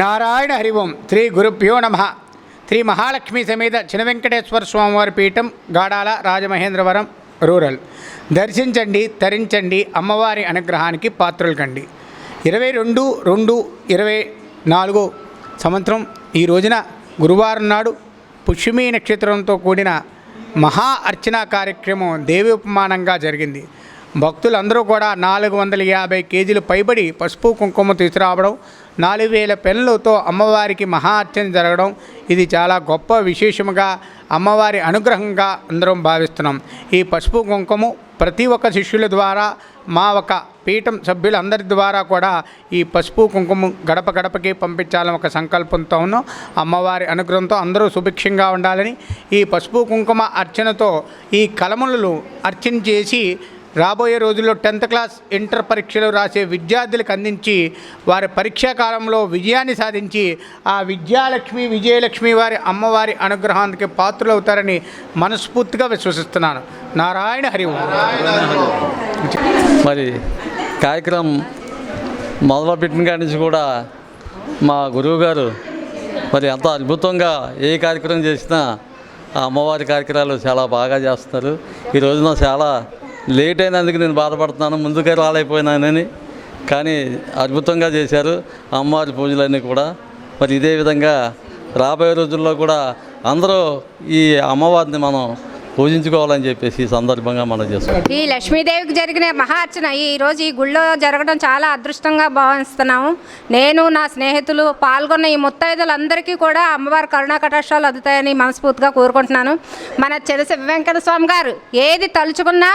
నారాయణ హరి ఓం శ్రీ గురుభ్యో నమ. శ్రీ మహాలక్ష్మి సమేత చిన వెంకటేశ్వర స్వామివారి పీఠం గాడాల రాజమహేంద్రవరం రూరల్. దర్శించండి తరించండి అమ్మవారి అనుగ్రహానికి పాత్రలు కండి. ఇరవై రెండు రెండు ఇరవై నాలుగో సంవత్సరం ఈ రోజున గురువారం నాడు పుష్మి నక్షత్రంతో కూడిన మహా అర్చన కార్యక్రమం దేవి ఉపమానంగా జరిగింది. భక్తులందరూ కూడా నాలుగు వందల యాభై కేజీలు పైబడి పసుపు కుంకుమ తీసుకురావడం నాలుగు వేల పెన్నులతో అమ్మవారికి మహా అర్చన జరగడం ఇది చాలా గొప్ప విశేషముగా అమ్మవారి అనుగ్రహంగా అందరం భావిస్తున్నాం. ఈ పసుపు కుంకుమ ప్రతి ఒక్క శిష్యుల ద్వారా మా ఒక పీఠం సభ్యులందరి ద్వారా కూడా ఈ పసుపు కుంకుమ గడప గడపకి పంపించాలని ఒక సంకల్పంతో ఉన్నాం. అమ్మవారి అనుగ్రహంతో అందరూ సుభిక్షంగా ఉండాలని ఈ పసుపు కుంకుమ అర్చనతో ఈ కలములను అర్చన చేసి రాబోయే రోజుల్లో టెన్త్ క్లాస్ ఇంటర్ పరీక్షలు రాసే విద్యార్థులకు అందించి వారి పరీక్షా కాలంలో విజయాన్ని సాధించి ఆ విద్యాలక్ష్మి విజయలక్ష్మి వారి అమ్మవారి అనుగ్రహానికి పాత్రులవుతారని మనస్ఫూర్తిగా విశ్వసిస్తున్నాను. నారాయణ హరి మరి కార్యక్రమం మొదలుపెట్టిన కాడి నుంచి కూడా మా గురువు గారు మరి ఎంత అద్భుతంగా ఏ కార్యక్రమం చేసినా ఆ అమ్మవారి కార్యక్రమాలు చాలా బాగా చేస్తున్నారు. ఈ రోజున చాలా లేట్ అయినందుకు నేను బాధపడుతున్నాను ముందుగా రాలేకపోయినానని. కానీ అద్భుతంగా చేశారు అమ్మవారి పూజలన్నీ కూడా. మరి ఇదే విధంగా రాబోయే రోజుల్లో కూడా అందరూ ఈ అమ్మవారిని మనం పూజించుకోవాలని చెప్పేసి ఈ సందర్భంగా మనం చేసుకుంటాం ఈ లక్ష్మీదేవికి జరిగిన మహార్చన ఈ రోజు ఈ గుళ్ళో జరగడం చాలా అదృష్టంగా భావిస్తున్నాము. నేను నా స్నేహితులు పాల్గొన్న ఈ ముత్తైదులందరికీ కూడా అమ్మవారి కరుణా కటాక్షాలు అందుతాయని మనస్ఫూర్తిగా కోరుకుంటున్నాను. మన చెరస వెంకట స్వామి గారు ఏది తలుచుకున్నా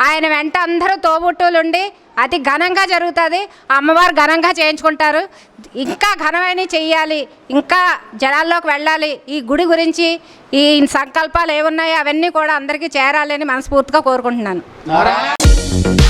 ఆయన వెంట అందరూ తోబుట్టులుండి అతి ఘనంగా జరుగుతుంది. అమ్మవారు ఘనంగా చేయించుకుంటారు. ఇంకా ఘనమైన చెయ్యాలి. ఇంకా జనాల్లోకి వెళ్ళాలి. ఈ గుడి గురించి ఈ సంకల్పాలు ఏమున్నాయో అవన్నీ కూడా అందరికీ చేరాలని మనస్ఫూర్తిగా కోరుకుంటున్నాను. నారాయణ.